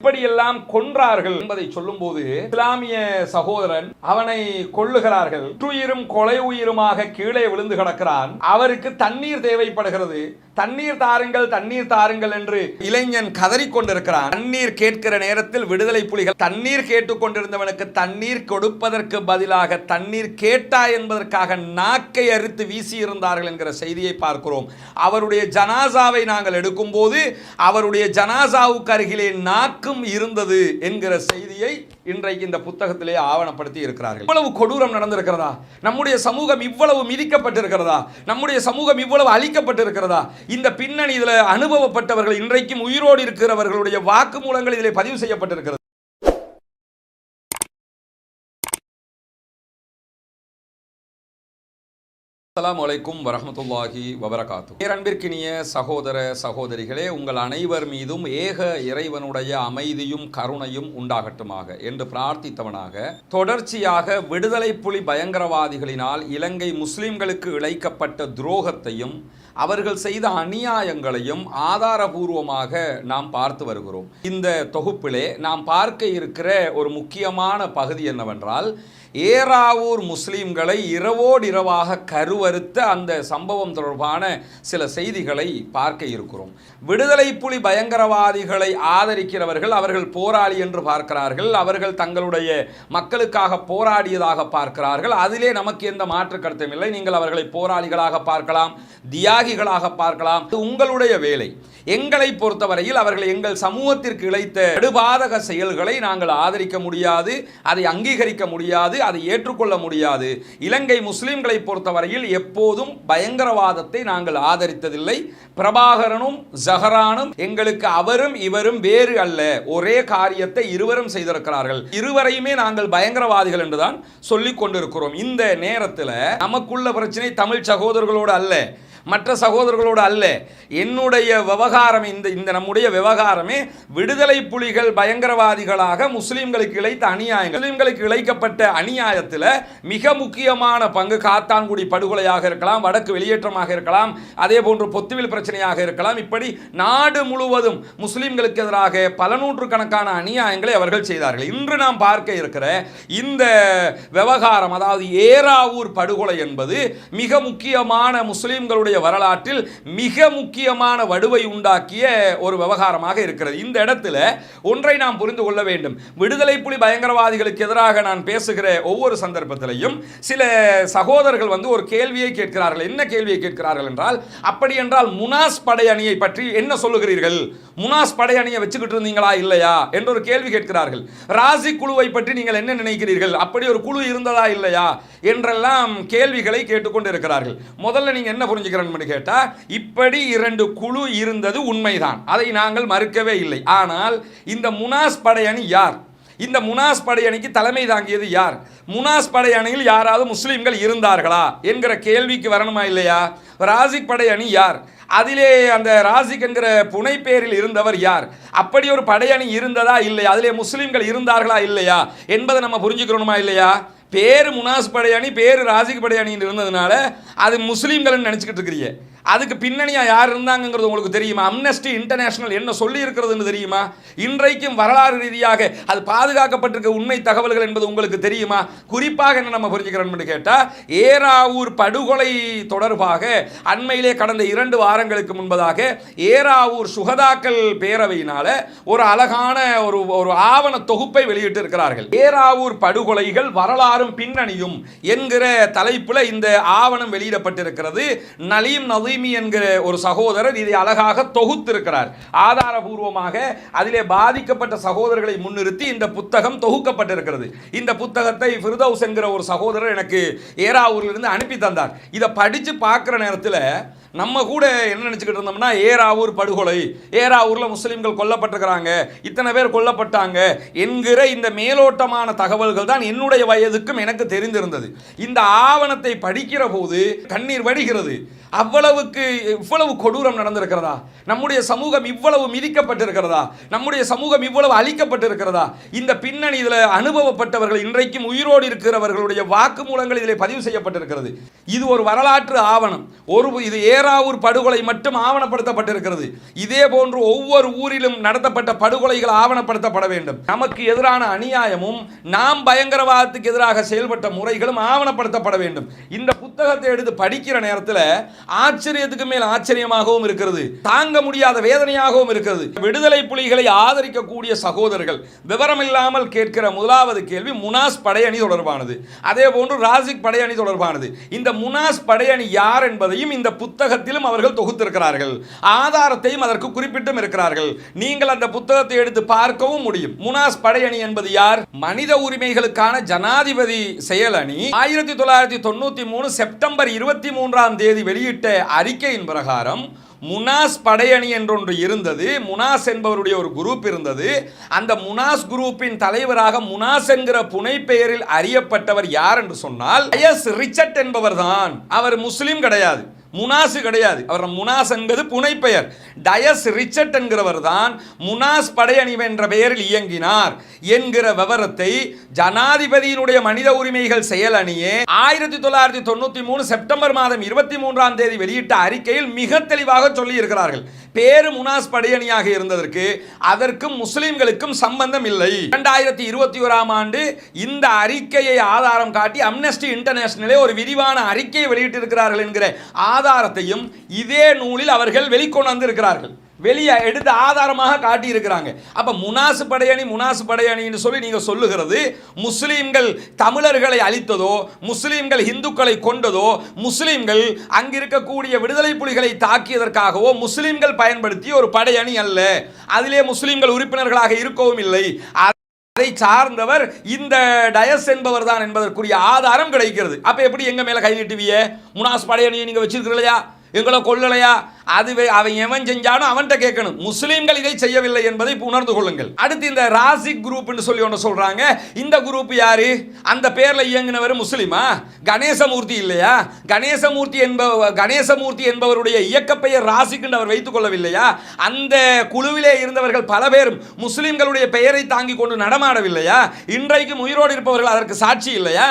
இப்படியெல்லாம் கொன்றார்கள் என்பதை சொல்லும்போது இஸ்லாமிய சகோதரன் அவனை கொள்ளுகிறார்கள் உயிரும் கொலை உயிருமாக கீழே விழுந்து கிடக்கிறான். அவருக்கு தண்ணீர் தேவைப்படுகிறது. தண்ணீர் தாருங்கள் தண்ணீர் தாருங்கள் என்று இளைஞன் கதறிக்கொண்டிருக்கிறான் தண்ணீர் கேட்கிற நேரத்தில் விடுதலை புலிகள் தண்ணீர் கேட்டுக்கொண்டிருந்தவனுக்கு தண்ணீர் கொடுப்பதற்கு பதிலாக தண்ணீர் கேட்டா என்பதற்காக நாக்கை அறுத்து வீசி இருந்தார்கள் என்கிற செய்தியை பார்க்கிறோம். அவருடைய ஜனாசாவை நாங்கள் எடுக்கும்போது அவருடைய ஜனாசாவுக்கு அருகிலே நாக்கும் இருந்தது என்கிற செய்தியை இன்றைக்கு இந்த புத்தகத்திலே ஆவணப்படுத்தி இருக்கிறார்கள். இவ்வளவு கொடூரம் நடந்திருக்கிறதா? நம்முடைய சமூகம் இவ்வளவு மிதிக்கப்பட்டிருக்கிறதா? நம்முடைய சமூகம் இவ்வளவு அழிக்கப்பட்டிருக்கிறதா? இந்த பின்னணி இதுல அனுபவப்பட்டவர்கள் இன்றைக்கும் உயிரோடு இருக்கிறவர்களுடைய வாக்குமூலங்கள் இதில் பதிவு செய்யப்பட்டிருக்கிறது. அலாம் வலைக்கும் வரமத்துல்லாஹி வபரகாத்து பேரன்பிற்கினிய சகோதர சகோதரிகளே உங்கள் அனைவர் மீதும் ஏக இறைவனுடைய அமைதியும் கருணையும் உண்டாகட்டுமாக என்று பிரார்த்தித்தவனாக தொடர்ச்சியாக விடுதலை புலி பயங்கரவாதிகளினால் இலங்கை முஸ்லிம்களுக்கு இழைக்கப்பட்ட துரோகத்தையும் அவர்கள் செய்த அநியாயங்களையும் ஆதாரபூர்வமாக நாம் பார்த்து வருகிறோம். இந்த தொகுப்பிலே நாம் பார்க்க இருக்கிற ஒரு முக்கியமான பகுதி என்னவென்றால் ஏராவூர் முஸ்லீம்களை இரவோடு இரவாக கருவறுத்த அந்த சம்பவம் தொடர்பான சில செய்திகளை பார்க்க இருக்கிறோம். விடுதலை புலி பயங்கரவாதிகளை ஆதரிக்கிறவர்கள் அவர்கள் போராளி என்று பார்க்கிறார்கள். அவர்கள் தங்களுடைய மக்களுக்காக போராடியதாக பார்க்கிறார்கள். அதிலே நமக்கு எந்த மாற்று கருத்தும் இல்லை. நீங்கள் அவர்களை போராளிகளாக பார்க்கலாம் தியாகிகளாக பார்க்கலாம். உங்களுடைய வேலை. எங்களை பொறுத்தவரையில் அவர்கள் எங்கள் சமூகத்திற்கு இழைத்த கடுபாதக செயல்களை நாங்கள் ஆதரிக்க முடியாது. அதை அங்கீகரிக்க முடியாது. அதை ஏற்றுக்கொள்ள முடியாது. இலங்கை முஸ்லீம்களை பொறுத்தவரையில் எப்போதும் பயங்கரவாதத்தை நாங்கள் ஆதரித்ததில்லை. பிரபாகரனும் ஜஹரானும் எங்களுக்கு அவரும் இவரும் வேறு அல்ல. ஒரே காரியத்தை இருவரும் செய்திருக்கிறார்கள். இருவரையுமே நாங்கள் பயங்கரவாதிகள் என்றுதான் சொல்லிக் கொண்டிருக்கிறோம் இந்த நேரத்தில் நமக்குள்ள பிரச்சனை தமிழ் சகோதரர்களோடு அல்ல. மற்ற சகோதரர்களோடு அல்ல. என்னுடைய விவகாரம் இந்த இந்த நம்முடைய விவகாரமே விடுதலை புலிகள் பயங்கரவாதிகளாக முஸ்லீம்களுக்கு இழைத்த அநியாயங்கள். முஸ்லீம்களுக்கு இழைக்கப்பட்ட அநியாயத்தில் மிக முக்கியமான பங்கு காத்தான்குடி படுகொலையாக இருக்கலாம் வடக்கு வெளியேற்றமாக இருக்கலாம் அதே போன்று பொத்துவில் பிரச்சனையாக இருக்கலாம். இப்படி நாடு முழுவதும் முஸ்லீம்களுக்கு எதிராக பல நூற்றுக்கணக்கான அநியாயங்களை அவர்கள் செய்தார்கள். இன்று நாம் பார்க்க இருக்கிற இந்த விவகாரம் அதாவது ஏராவூர் படுகொலை என்பது மிக முக்கியமான முஸ்லீம்களுடைய வரலாற்றில் மிக முக்கியமான வடுவை உண்டாக்கிய ஒரு விவகாரமாக இருக்கிறது. இந்த இடத்துல ஒன்றை நாம் புரிந்து கொள்ள வேண்டும். விடுதலை புலி பயங்கரவாதிகளுக்கு எதிராக நான் பேசுகிற ஒவ்வொரு சந்தர்ப்பத்திலையும் சில சகோதரர்கள் வந்து ஒரு கேள்வியை கேட்கிறார்கள். என்ன கேள்வியை கேட்கிறார்கள் என்றால் அப்படி என்றால் முனாஸ் படை அணியை பற்றி என்ன சொல்லுகிறீர்கள்? முனாஸ் படை அணியை வச்சுக்கிட்டு இருந்தீங்களா இல்லையா? என்ற ஒரு கேள்வி கேட்கிறார்கள். ராசி குழுவை பற்றி நீங்கள் என்ன நினைக்கிறீர்கள்? அப்படி ஒரு குழு இருந்ததா இல்லையா? என்றெல்லாம் கேள்விகளை கேட்டுக்கொண்டு இருக்கிறார்கள் முதல்ல நீங்க என்ன புரிஞ்சுக்கிறேன் கேட்டால் இப்படி இரண்டு குழு இருந்தது உண்மைதான். அதை நாங்கள் மறுக்கவே இல்லை. ஆனால் இந்த முனாஸ் படையணி யார்? இந்த முனாஸ் படையணிக்கு தலைமை தாங்கியது யார்? முனாஸ் படையணியில் யாராவது முஸ்லீம்கள் இருந்தார்களா? என்கிற கேள்விக்கு வரணுமா இல்லையா? ராசிக் படையணி யார்? அதிலே அந்த ராசிக் என்கிற புனைப்பேரில் இருந்தவர் யார்? அப்படி ஒரு படையணி இருந்ததா இல்லையா? அதிலே முஸ்லீம்கள் இருந்தார்களா இல்லையா? என்பதை நம்ம புரிஞ்சுக்கிறோமா இல்லையா? பேர் முனாஸ் படையணி பேர் ராசிக் படையணின்னு இருந்ததுனால அது முஸ்லீம்கள்னு நினச்சிக்கிட்டு இருக்கிறீங்க. அதுக்கு பின்னணியாக யார் இருந்தாங்கங்கிறது உங்களுக்கு தெரியுமா? அம்னஸ்டி இன்டர்நேஷனல் என்ன சொல்லி இருக்கிறதுன்னு தெரியுமா? இன்றைக்கும் வரலாறு ரீதியாக அது பாதுகாக்கப்பட்டிருக்க உண்மை தகவல்கள் என்பது உங்களுக்கு தெரியுமா? குறிப்பாக என்ன நம்ம புரிஞ்சுக்கிறோம்னு கேட்டால் ஏராவூர் படுகொலை தொடர்பாக அண்மையிலே கடந்த இரண்டு வாரங்களுக்கு முன்பதாக ஏராவூர் சுகதாக்கள் பேரவையினால ஒரு அழகான ஒரு ஒரு ஆவண தொகுப்பை வெளியிட்டு இருக்கிறார்கள் ஏராவூர் படுகொலைகள் வரலாறும் பின்னணியும் என்கிற தலைப்பில் இந்த ஆவணம் வெளியிடப்பட்டிருக்கிறது. நலீம் நதீம் நலீமி என்கிற ஒரு சகோதரர் இதை அழகாக தொகுத்திருக்கிறார். ஆதாரபூர்வமாக அதிலே பாதிக்கப்பட்ட சகோதரர்களை முன்னிறுத்தி இந்த புத்தகம் தொகுக்கப்பட்டிருக்கிறது. இந்த புத்தகத்தை ஃபிர்தௌஸ் என்கிற ஒரு சகோதரர் எனக்கு ஏராவூரிலிருந்து அனுப்பி தந்தார். இதை படித்து பார்க்குற நேரத்தில் நம்ம கூட என்ன நினச்சிக்கிட்டு இருந்தோம்னா ஏராவூர் படுகொலை. ஏராவூரில் முஸ்லீம்கள் கொல்லப்பட்டிருக்கிறாங்க. இத்தனை பேர் கொல்லப்பட்டாங்க என்கிற இந்த மேலோட்டமான தகவல்கள் தான் என்னுடைய வயதுக்கும் எனக்கு தெரிந்திருந்தது. இந்த ஆவணத்தை படிக்கிற போது கண்ணீர் வடிகிறது. அவ்வளவுக்கு இவ்வளவு கொடூரம் நடந்திருக்கிறதா? நம்முடைய சமூகம் இவ்வளவு மிதிக்கப்பட்டிருக்கிறதா? நம்முடைய சமூகம் இவ்வளவு அழிக்கப்பட்டிருக்கிறதா? இந்த பின்னணி இதில் அனுபவப்பட்டவர்கள் இன்றைக்கும் உயிரோடு இருக்கிறவர்களுடைய வாக்குமூலங்கள் இதில் பதிவு செய்யப்பட்டிருக்கிறது. இது ஒரு வரலாற்று ஆவணம். ஒரு இது ஏற பேராவூர் படுகொலை மட்டும் ஆவணப்படுத்தப்பட்டிருக்கிறது. இதே போன்று ஒவ்வொரு ஊரிலும் நடத்தப்பட்ட படுகொலைகள் ஆவணப்படுத்தப்பட வேண்டும். நமக்கு எதிரான அநியாயமும் நாம் பயங்கரவாதத்துக்கு எதிராக செயல்பட்ட முறைகளும் ஆவணப்படுத்தப்பட வேண்டும். இந்த புத்தகத்தை எடுத்து படிக்கிற நேரத்தில் ஆச்சரியத்துக்கு மேல் ஆச்சரியமாகவும் இருக்கிறது. தாங்க முடியாத வேதனையாகவும் இருக்கிறது. விடுதலை புலிகளை ஆதரிக்கக்கூடிய சகோதரர்கள் விவரமில்லாமல் கேட்கிற முதலாவது கேள்வி முனாஸ் படையணி தொடர்பானது. அதே போன்று ராசிக் படையணி தொடர்பானது. இந்த முனாஸ் படையணி யார் என்பதையும் இந்த புத்தக புத்தகத்திலும் அவர்கள் தொகுத்திருக்கிறார்கள். ஆதாரத்தையும் அதற்கு குறிப்பிட்டும் இருக்கிறார்கள். நீங்கள் அந்த புத்தகத்தை எடுத்து பார்க்கவும் முடியும். முனாஸ் படையணி என்பது யார்? மனித உரிமைகளுக்கான ஜனாதிபதி செயலணி ஆயிரத்தி தொள்ளாயிரத்தி தொண்ணூத்தி மூணு செப்டம்பர் இருபத்தி மூன்றாம் தேதி வெளியிட்ட அறிக்கையின் பிரகாரம் முனாஸ் படையணி என்றொன்று இருந்தது. முனாஸ் என்பவருடைய ஒரு குரூப் இருந்தது. அந்த முனாஸ் குரூப்பின் தலைவராக முனாஸ் என்கிற புனைப்பெயரில் அறியப்பட்டவர் யார் என்று சொன்னால் எஸ் ரிச்சர்ட் என்பவர் தான் அவர் முஸ்லீம் கிடையாது. முனாசு கிடையாது. அவர் முனாஸ் என்பது புனைப்பெயர். டயஸ் ரிச்சர்ட் என்கிறவர் தான் முனாஸ் படையணிவு என்ற பெயரில் இயங்கினார் என்கிற விவரத்தை ஜனாதிபதியினுடைய மனித உரிமைகள் செயலணியே ஆயிரத்தி தொள்ளாயிரத்தி தொண்ணூத்தி மூணு செப்டம்பர் மாதம் இருபத்தி மூன்றாம் தேதி வெளியிட்ட அறிக்கையில் மிக தெளிவாக சொல்லி இருக்கிறார்கள் பேரு முனாஸ் படையணியாக இருந்ததற்கு அதற்கும் முஸ்லிம்களுக்கும் சம்பந்தம் இல்லை. இரண்டாயிரத்தி இருபத்தி ஓராம் ஆண்டு இந்த அறிக்கையை ஆதாரம் காட்டி அம்னஸ்டி இன்டர்நேஷனலே ஒரு விரிவான அறிக்கையை வெளியிட்டிருக்கிறார்கள் என்கிற ஆதாரத்தையும் இதே நூலில் அவர்கள் வெளிக்கொண்டு வந்திருக்கிறார்கள். வெளியே எடுத்து ஆதாரமாக காட்டியிருக்கிறாங்க. அப்போ முனாசு படையணி முனாசு படையணின்னு சொல்லி நீங்கள் சொல்லுகிறது முஸ்லீம்கள் தமிழர்களை அழித்ததோ முஸ்லீம்கள் இந்துக்களை கொண்டதோ முஸ்லீம்கள் அங்கிருக்கக்கூடிய விடுதலை புலிகளை தாக்கியதற்காகவோ முஸ்லீம்கள் பயன்படுத்திய ஒரு படையணி அல்ல. அதிலே முஸ்லீம்கள் உறுப்பினர்களாக இருக்கவும் இல்லை. அதை சார்ந்தவர் இந்த டயஸ் என்பவர் தான் என்பதற்குரிய ஆதாரம் கிடைக்கிறது. அப்போ எப்படி எங்கள் மேலே கை நீட்டுவிய முனாஸ் படையணியை நீங்கள் வச்சிருக்கிறீங்களா எங்களை கொள்ளலையா அதுவே அவன் எவன் செஞ்சானோ அவன்கிட்ட கேட்கணும். முஸ்லீம்கள் இதை செய்யவில்லை என்பதை உணர்ந்து கொள்ளுங்கள். அடுத்து இந்த ராசிக் குரூப்னு சொல்லி ஒன்று சொல்கிறாங்க இந்த குரூப் யாரு? அந்த பேரில் இயங்கினவர் முஸ்லீமா? கணேசமூர்த்தி இல்லையா? கணேசமூர்த்தி என்ப கணேசமூர்த்தி என்பவருடைய இயக்கப்பெயர் ராசிக்குன்னு அவர் வைத்துக் கொள்ளவில்லையா? அந்த குழுவிலே இருந்தவர்கள் பல பேரும் முஸ்லீம்களுடைய பெயரை தாங்கி கொண்டு நடமாடவில்லையா? இன்றைக்கும் உயிரோடு இருப்பவர்கள் அதற்கு சாட்சி இல்லையா?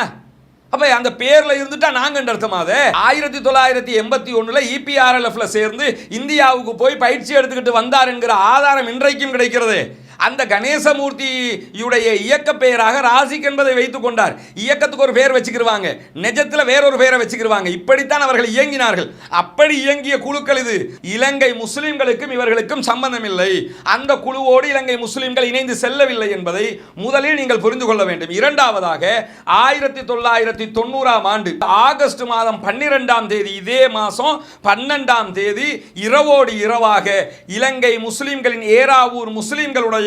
அப்போ அந்த பேரில் இருந்துட்டா நாங்க அர்த்தமாத ஆயிரத்தி தொள்ளாயிரத்தி எண்பத்தி ஒன்றில் இபிஆர்எல்எஃப்ல சேர்ந்து இந்தியாவுக்கு போய் பயிற்சி எடுத்துக்கிட்டு வந்தார் என்கிற ஆதாரம் இன்றைக்கும் கிடைக்கிறது. அந்த கணேசமூர்த்தியுடைய இயக்க பெயராக ராசிக் என்பதை வைத்துக் கொண்டார். இயக்கத்துக்கு ஒரு பெயர் வச்சுக்கிருவாங்க. நெஜத்தில் வேறொரு பெயரை வச்சுக்கிருவாங்க. இப்படித்தான் அவர்கள் இயங்கினார்கள். அப்படி இயங்கிய குழுக்கள் இது. இலங்கை முஸ்லிம்களுக்கும் இவர்களுக்கும் சம்பந்தம் இல்லை அந்த குழுவோடு இலங்கை முஸ்லிம்கள் இணைந்து செல்லவில்லை என்பதை முதலில் நீங்கள் புரிந்து கொள்ள வேண்டும். இரண்டாவதாக ஆயிரத்தி தொள்ளாயிரத்தி தொண்ணூறாம் ஆண்டு ஆகஸ்ட் மாதம் பன்னிரெண்டாம் தேதி இதே மாதம் பன்னெண்டாம் தேதி இரவோடு இரவாக இலங்கை முஸ்லிம்களின் ஏராவூர் முஸ்லிம்களுடைய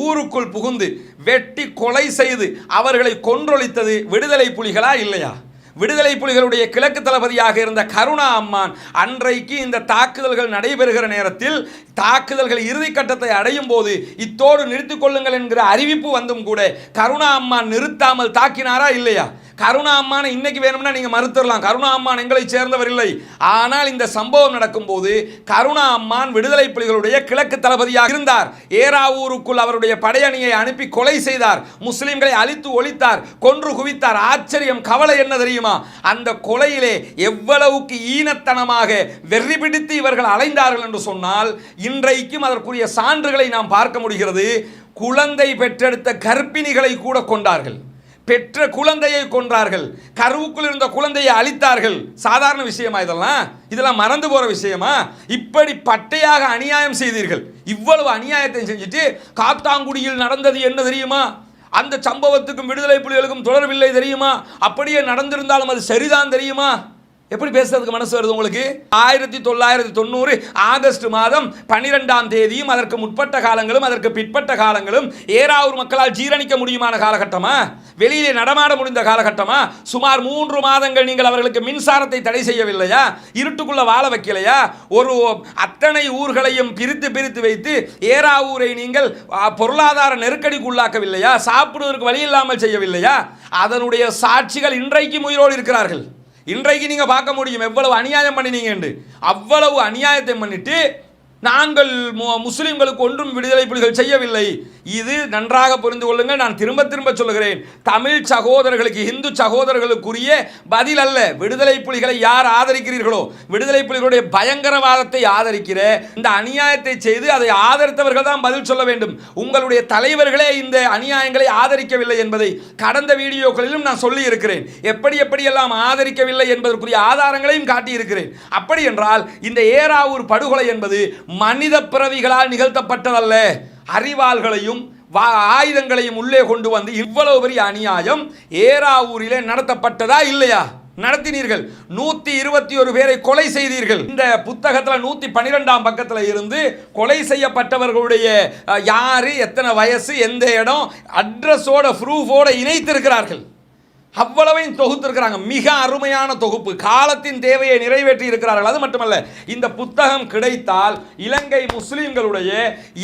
ஊருக்குள் புகுந்து வெட்டி கொலை செய்து அவர்களை கொன்றொழித்தது விடுதலை புலிகளா இல்லையா? விடுதலை புலிகளுடைய கிழக்கு தளபதியாக இருந்த கருணா அம்மான் அன்றைக்கு இந்த தாக்குதல்கள் நடைபெறுகிற நேரத்தில் தாக்குதல்கள் இறுதி கட்டத்தை அடையும் போது இத்தோடு நிறுத்திக் கொள்ளுங்கள் என்கிற அறிவிப்பு வந்தும் கூட கருணா அம்மான் நிறுத்தாமல் தாக்கினாரா இல்லையா? கருணா அம்மானை இன்னைக்கு வேணும்னா நீங்க மறுத்துடலாம். கருணா அம்மான் எங்களை சேர்ந்தவர் இல்லை. ஆனால் இந்த சம்பவம் நடக்கும்போது கருணா அம்மான் விடுதலை புலிகளுடைய கிழக்கு தளபதியாக இருந்தார். ஏராவூருக்குள் அவருடைய படையணியை அனுப்பி கொலை செய்தார். முஸ்லிம்களை அழித்து ஒழித்தார். கொன்று குவித்தார். ஆச்சரியம் கவலை என்ன தெரியுமா? அந்த கொலையிலே எவ்வளவுக்கு ஈனத்தனமாக வெறி பிடித்து இவர்கள் அலைந்தார்கள் என்று சொன்னால் இன்றைக்கும் அதற்குரிய சான்றுகளை நாம் பார்க்க முடிகிறது. குழந்தை பெற்றெடுத்த கர்ப்பிணிகளை கூட கொண்டார்கள் பெற்ற குழந்தையை கொன்றார்கள். கருவுக்குள் இருந்த குழந்தையை அழித்தார்கள். சாதாரண விஷயமா இதெல்லாம்? இதெல்லாம் மறந்து போகிற விஷயமா? இப்படி பட்டையாக அநியாயம் செய்தீர்கள். இவ்வளவு அநியாயத்தை செஞ்சுட்டு காத்தாங்குடியில் நடந்தது என்ன தெரியுமா? அந்த சம்பவத்துக்கும் விடுதலை புலிகளுக்கும் தொடர்பில்லை தெரியுமா? அப்படியே நடந்திருந்தாலும் அது சரிதான் தெரியுமா? எப்படி பேசுறதுக்கு மனசு வருது உங்களுக்கு? ஆயிரத்தி தொள்ளாயிரத்தி தொண்ணூறு ஆகஸ்ட் மாதம் பன்னிரெண்டாம் தேதியும் அதற்கு முற்பட்ட காலங்களும் அதற்கு பிற்பட்ட காலங்களும் ஏராவூர் மக்களால் ஜீரணிக்க முடியுமான காலகட்டமா? வெளியிலே நடமாட முடிந்த காலகட்டமா? சுமார் மூன்று மாதங்கள் நீங்கள் அவர்களுக்கு மின்சாரத்தை தடை செய்யவில்லையா? இருட்டுக்குள்ள வாழ வைக்கலையா? ஒரு அத்தனை ஊர்களையும் பிரித்து பிரித்து வைத்து ஏராவூரை நீங்கள் பொருளாதார நெருக்கடிக்கு உள்ளாக்கவில்லையா? சாப்பிடுவதற்கு வழி இல்லாமல் செய்யவில்லையா? அதனுடைய சாட்சிகள் இன்றைக்கும் உயிரோடு இருக்கிறார்கள். இன்றைக்கு நீங்கள் பார்க்க முடியும் எவ்வளவு அநியாயம் பண்ணினீங்கன்னு அவ்வளவு அநியாயத்தை பண்ணிட்டு நாங்கள் முஸ்லிம்களுக்கு ஒன்றும் விடுதலை புலிகள் செய்யவில்லை. இது நன்றாக புரிந்து கொள்ளுங்கள். நான் திரும்ப திரும்ப சொல்லுகிறேன். தமிழ் சகோதரர்களுக்கு இந்து சகோதரர்களுக்குரிய பதில் அல்ல. விடுதலை புலிகளை யார் ஆதரிக்கிறீர்களோ விடுதலை புலிகளுடைய பயங்கரவாதத்தை ஆதரிக்கிற இந்த அநியாயத்தை செய்து அதை ஆதரித்தவர்கள் தான் பதில் சொல்ல வேண்டும். உங்களுடைய தலைவர்களே இந்த அநியாயங்களை ஆதரிக்கவில்லை என்பதை கடந்த வீடியோக்களிலும் நான் சொல்லி இருக்கிறேன் எப்படி எப்படியெல்லாம் ஆதரிக்கவில்லை என்பதற்குரிய ஆதாரங்களையும் காட்டியிருக்கிறேன். அப்படி என்றால் இந்த ஏராவூர் படுகொலை என்பது மனித பிறவிகளால் நிகழ்த்தப்பட்டதல்ல. அறிவாள்களையும் வா ஆயுதங்களையும் உள்ளே கொண்டு வந்து இவ்வளவு பெரிய அநியாயம் ஏராவூரிலே நடத்தப்பட்டதா இல்லையா? நடத்தினீர்கள். நூத்தி இருபத்தி ஒரு பேரை கொலை செய்தீர்கள். இந்த புத்தகத்தில் நூத்தி பன்னிரெண்டாம் பக்கத்தில் இருந்து கொலை செய்யப்பட்டவர்களுடைய யாரு எத்தனை வயசு எந்த இடம் அட்ரஸோட ப்ரூஃபோட இணைத்திருக்கிறார்கள். அவ்வளவையும் தொகுத்திருக்கிறாங்க. மிக அருமையான தொகுப்பு. காலத்தின் தேவையை நிறைவேற்றி இருக்கிறார்கள். அது மட்டுமல்ல இந்த புத்தகம் கிடைத்தால் இலங்கை முஸ்லீம்களுடைய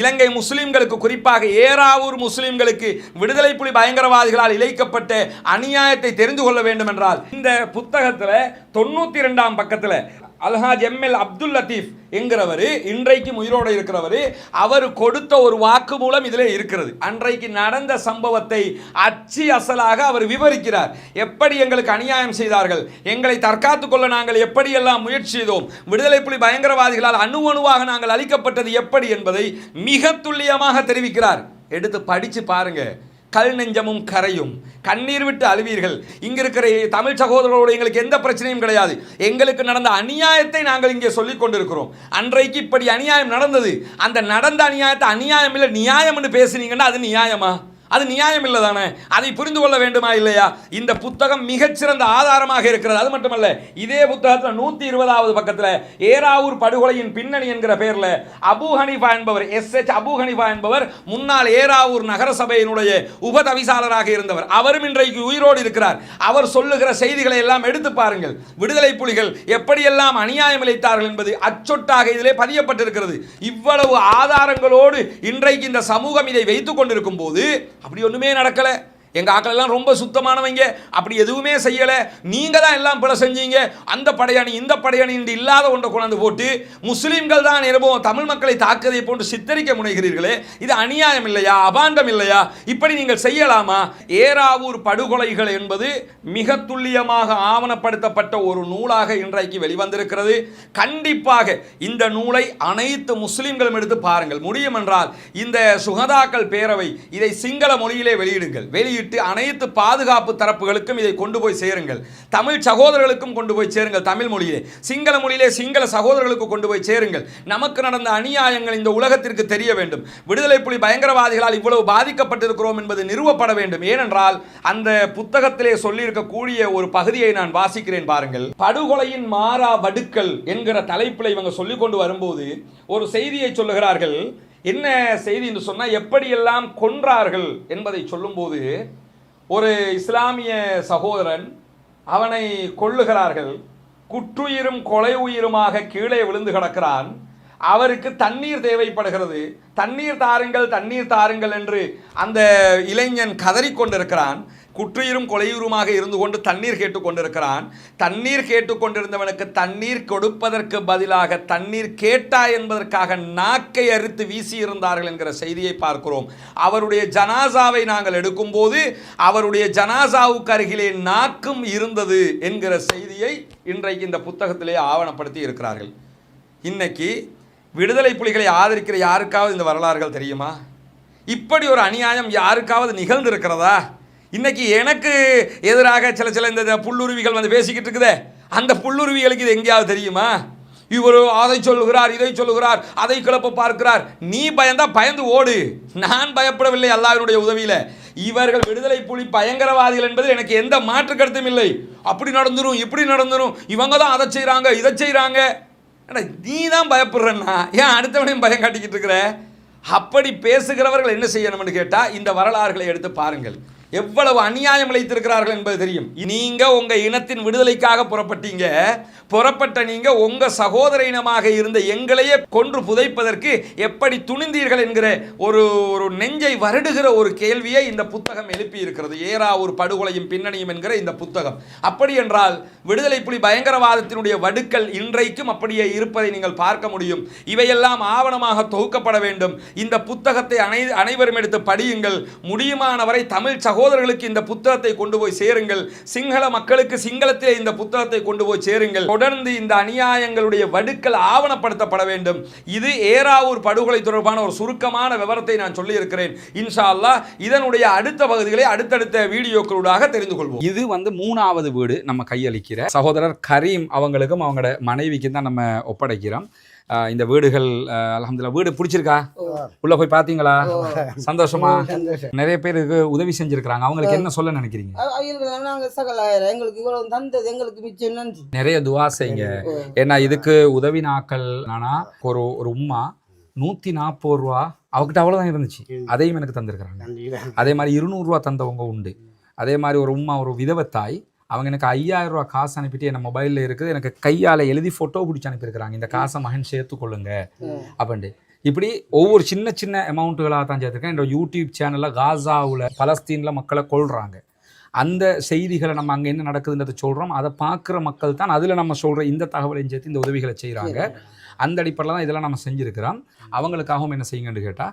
இலங்கை முஸ்லீம்களுக்கு குறிப்பாக ஏராவூர் முஸ்லீம்களுக்கு விடுதலை புலி பயங்கரவாதிகளால் இழைக்கப்பட்ட அநியாயத்தை தெரிந்து கொள்ள வேண்டும் என்றால் இந்த புத்தகத்தில் தொண்ணூத்தி ரெண்டாம் பக்கத்தில் அல்ஹாஜ் எம்எல் அப்துல் லத்தீப் என்கிறவர் இன்றைக்கு உயிரோடு இருக்கிறவர் அவர் கொடுத்த ஒரு வாக்கு மூலம் இதில் இருக்கிறது. அன்றைக்கு நடந்த சம்பவத்தை அச்சு அசலாக அவர் விவரிக்கிறார். எப்படி எங்களுக்கு அநியாயம் செய்தார்கள்? எங்களை தற்காத்துக் கொள்ள நாங்கள் எப்படியெல்லாம் முயற்சி செய்தோம்? விடுதலை புலி பயங்கரவாதிகளால் அணு அணுவாக நாங்கள் அளிக்கப்பட்டது எப்படி என்பதை மிக துல்லியமாக தெரிவிக்கிறார். எடுத்து படித்து பாருங்கள் கல் நெஞ்சமும் கரையும். கண்ணீர் விட்டு அழுவீர்கள். இங்கே இருக்கிற தமிழ் சகோதரர்களோடு எங்களுக்கு எந்த பிரச்சனையும் கிடையாது. எங்களுக்கு நடந்த அநியாயத்தை நாங்கள் இங்கே சொல்லிக் கொண்டிருக்கிறோம். அன்றைக்கு இப்படி அநியாயம் நடந்தது. அந்த நடந்த அநியாயத்தை அநியாயம் இல்லை நியாயம்னு பேசுனீங்கன்னா அது நியாயமா? அது நியாயம் இல்லை தானே அதை புரிந்து கொள்ள வேண்டுமா இல்லையா? இந்த புத்தகம் மிகச்சிறந்த ஆதாரமாக இருக்கிறது. அது மட்டுமல்ல இதே புத்தகத்தில் நூற்றி இருபதாவது பக்கத்தில் ஏராவூர் படுகொலையின் பின்னணி என்கிற பெயரில் அபு ஹனிஃபா என்பவர் எஸ் எச் அபு ஹனிஃபா என்பவர் முன்னாள் ஏராவூர் நகர சபையினுடைய உபதவிசாளராக இருந்தவர். அவரும் இன்றைக்கு உயிரோடு இருக்கிறார். அவர் சொல்லுகிற செய்திகளை எல்லாம் எடுத்து பாருங்கள். விடுதலை புலிகள் எப்படியெல்லாம் அநியாயம் இழைத்தார்கள் என்பது அச்சொட்டாக இதிலே பதியப்பட்டிருக்கிறது. இவ்வளவு ஆதாரங்களோடு இன்றைக்கு இந்த சமூகம் இதை வைத்துக் கொண்டிருக்கும் போது அப்படி ஒன்றுமே நடக்கலை. எங்கள் ஆக்களெல்லாம் ரொம்ப சுத்தமானவங்க. அப்படி எதுவுமே செய்யலை. நீங்கள் தான் எல்லாம் பிழை செஞ்சீங்க. அந்த படையணி இந்த படையணி என்று இல்லாத ஒன்றை கொண்டாந்து போட்டு முஸ்லீம்கள் தான் நிரம்பும் தமிழ் மக்களை தாக்குவதை போன்று சித்தரிக்க முனைகிறீர்களே இது அநியாயம் இல்லையா? அபாண்டம் இல்லையா? இப்படி நீங்கள் செய்யலாமா? ஏராவூர் படுகொலைகள் என்பது மிக துல்லியமாக ஆவணப்படுத்தப்பட்ட ஒரு நூலாக இன்றைக்கு வெளிவந்திருக்கிறது. கண்டிப்பாக இந்த நூலை அனைத்து முஸ்லீம்களும் எடுத்து பாருங்கள். முடியும் என்றால் இந்த சுகதாக்கள் பேரவை இதை சிங்கள மொழியிலே வெளியிடுங்கள். வெளியிட்டு அனைத்து பாதுகாப்பு தரப்புகளுக்கும் இதை கொண்டு போய் சேருங்கள். தமிழ் சகோதரர்களுக்கும் கொண்டு போய் சேருங்கள் தமிழ் மொழியிலே. சிங்கள மொழியிலே சிங்கள சகோதரர்களுக்கு கொண்டு போய் சேருங்கள். நமக்கு நடந்த அநியாயங்கள் இந்த உலகத்திற்கு தெரிய வேண்டும். விடுதலை புலி பயங்கரவாதிகளால் இவ்வளவு பாதிக்கப்பட்டிருக்கிறோம் என்பது நிறுவப்பட வேண்டும். ஏனென்றால் அந்த புத்தகத்திலே சொல்லியிருக்கக்கூடிய ஒரு பகுதியை நான் வாசிக்கிறேன் பாருங்கள். படுகொலையின் மாறா வடுக்கள் என்கிற தலைப்பில் இவங்க சொல்லிக் கொண்டு வரும்போது ஒரு செய்தியை சொல்லுகிறார்கள். என்ன செய்தி என்று சொன்னால் எப்படியெல்லாம் கொன்றார்கள் என்பதை சொல்லும்போது ஒரு இஸ்லாமிய சகோதரன் அவனை கொள்ளுகிறார்கள் குற்றுயிரும் கொலை உயிருமாக கீழே விழுந்து கிடக்கிறான் அவருக்கு தண்ணீர் தேவைப்படுகிறது தண்ணீர் தாருங்கள் தண்ணீர் தாருங்கள் என்று அந்த இளைஞன் கதறிக்கொண்டிருக்கிறான் குற்றுயிரும் கொலையுருமாக இருந்து கொண்டு தண்ணீர் கேட்டுக்கொண்டிருக்கிறான் தண்ணீர் கேட்டுக்கொண்டிருந்தவனுக்கு தண்ணீர் கொடுப்பதற்கு பதிலாக தண்ணீர் கேட்டா என்பதற்காக நாக்கை அறுத்து வீசியிருந்தார்கள் என்கிற செய்தியை பார்க்கிறோம். அவருடைய ஜனாசாவை நாங்கள் எடுக்கும்போது அவருடைய ஜனாசாவுக்கு அருகிலே நாக்கும் இருந்தது என்கிற செய்தியை இன்றைக்கு இந்த புத்தகத்திலே ஆவணப்படுத்தி இருக்கிறார்கள். இன்னைக்கு விடுதலை புலிகளை ஆதரிக்கிற யாருக்காவது இந்த வரலாறுகள் தெரியுமா? இப்படி ஒரு அநியாயம் யாருக்காவது நிகழ்ந்திருக்கிறதா? இன்னைக்கு எனக்கு எதிராக சில சில இந்த புல்லுருவிகள் வந்து பேசிக்கிட்டு இருக்குதே. அந்த புல்லுருவிகளுக்கு இது எங்கேயாவது தெரியுமா? இவர் அதை சொல்லுகிறார் இதை சொல்லுகிறார் அதை கிளப்ப பார்க்கிறார். நீ பயந்தா பயந்து ஓடு. நான் பயப்படவில்லை அல்லாவினுடைய உதவியில். இவர்கள் விடுதலை புலி பயங்கரவாதிகள் என்பது எனக்கு எந்த மாற்று கருத்தும் இல்லை. அப்படி நடந்துரும் இப்படி நடந்துரும். இவங்க தான் அதை செய்கிறாங்க இதை செய்கிறாங்க நீ தான் பயப்படுறன்னா? ஏன் அடுத்தவனையும் பயம் காட்டிக்கிட்டு இருக்கிற? அப்படி பேசுகிறவர்கள் என்ன செய்யணும்னு கேட்டால் இந்த வரலாறுகளை எடுத்து பாருங்கள். எவ்வளவு அநியாயம் இழைத்திருக்கிறார்கள் என்பது தெரியும். நீங்க உங்க இனத்தின் விடுதலைக்காக புறப்பட்டீங்க. புறப்பட்ட நீங்க உங்க சகோதர இனமாக இருந்த எங்களையே கொன்று புதைப்பதற்கு எப்படி துணிந்தீர்கள் என்கிற ஒரு ஒரு நெஞ்சை வருடுகிற ஒரு கேள்வியை இந்த புத்தகம் எழுப்பி இருக்கிறது ஏரா ஒரு படுகொலையும் பின்னணியும் என்கிற இந்த புத்தகம். அப்படி என்றால் விடுதலை புலி பயங்கரவாதத்தினுடைய வடுக்கள் இன்றைக்கும் அப்படியே இருப்பதை நீங்கள் பார்க்க முடியும். இவையெல்லாம் ஆவணமாக தொகுக்கப்பட வேண்டும். இந்த புத்தகத்தை அனை அனைவரும் எடுத்து படியுங்கள். முடியுமானவரை தமிழ் சகோதரர்களுக்கு இந்த புத்தகத்தை கொண்டு போய் சேருங்கள். சிங்கள மக்களுக்கு சிங்களத்திலே இந்த புத்தகத்தை கொண்டு போய் சேருங்கள். தொடர்ந்து இந்த அநியாயங்களுடைய வடுக்கள் ஆவணப்படுத்தப்பட வேண்டும். இது ஏராவூர் படுகொலை தொடர்பான ஒரு சுருக்கமான விவரத்தை நான் சொல்லியிருக்கிறேன். இன்ஷா அல்லாஹ் இதனுடைய அடுத்த பகுதிகளை அடுத்தடுத்த வீடியோக்களூடாக தெரிந்து கொள்வோம். இது வந்து மூணாவது வீடு நம்ம கையளிக்கிற. சகோதரர் கரீம் அவங்களுக்கும் அவங்களோட மனைவிக்கும் தான் நம்ம ஒப்படைக்கிறோம். இந்த வீடுகள் அலமதுல்லா வீடு பிடிச்சிருக்கா? உள்ள போய் பாத்தீங்களா? சந்தோஷமா? நிறைய பேருக்கு உதவி செஞ்சிருக்காங்க அவங்களுக்கு என்ன சொல்ல நினைக்கிறீங்க? எங்களுக்கு இவ்வளவு தந்தது எங்களுக்கு மிச்சம் நன்றி. நிறைய துவா செய்யுங்க. ஏன்னா இதுக்கு உதவி நாக்கள் நானா ஒரு ஒரு உம்மா நூத்தி நாற்பது ரூபா அவகிட்ட அவ்வளவுதான் இருந்துச்சு. அதையும் எனக்கு தந்திருக்கிறாங்க. அதே மாதிரி இருநூறுவா தந்தவங்க உண்டு. அதே மாதிரி ஒரு உம்மா ஒரு விதவத்தாய் அவங்க எனக்கு ஐயாயிரம் ரூபா காசு அனுப்பிட்டு என் மொபைலில் இருக்குது. எனக்கு கையால் எழுதி ஃபோட்டோ பிடிச்சி அனுப்பியிருக்கிறாங்க. இந்த காசை மகன் சேர்த்து கொள்ளுங்க அப்படின்ட்டு. இப்படி ஒவ்வொரு சின்ன சின்ன அமௌண்ட்டுகளாக தான் சேர்த்துருக்கேன். என்னோட யூடியூப் சேனலில் காசாவில் பலஸ்தீனில் மக்களை கொள்றாங்க அந்த செய்திகளை நம்ம அங்கே என்ன நடக்குதுன்றதை சொல்கிறோம் அதை பார்க்குற மக்கள் தான் அதில் நம்ம சொல்கிற இந்த தகவலையும் சேர்த்து இந்த உதவிகளை செய்கிறாங்க அந்த அடிப்படையில் தான் இதெல்லாம் நம்ம செஞ்சுருக்கிறோம். அவங்களுக்காகவும் என்ன செய்யுங்கன்னு கேட்டால்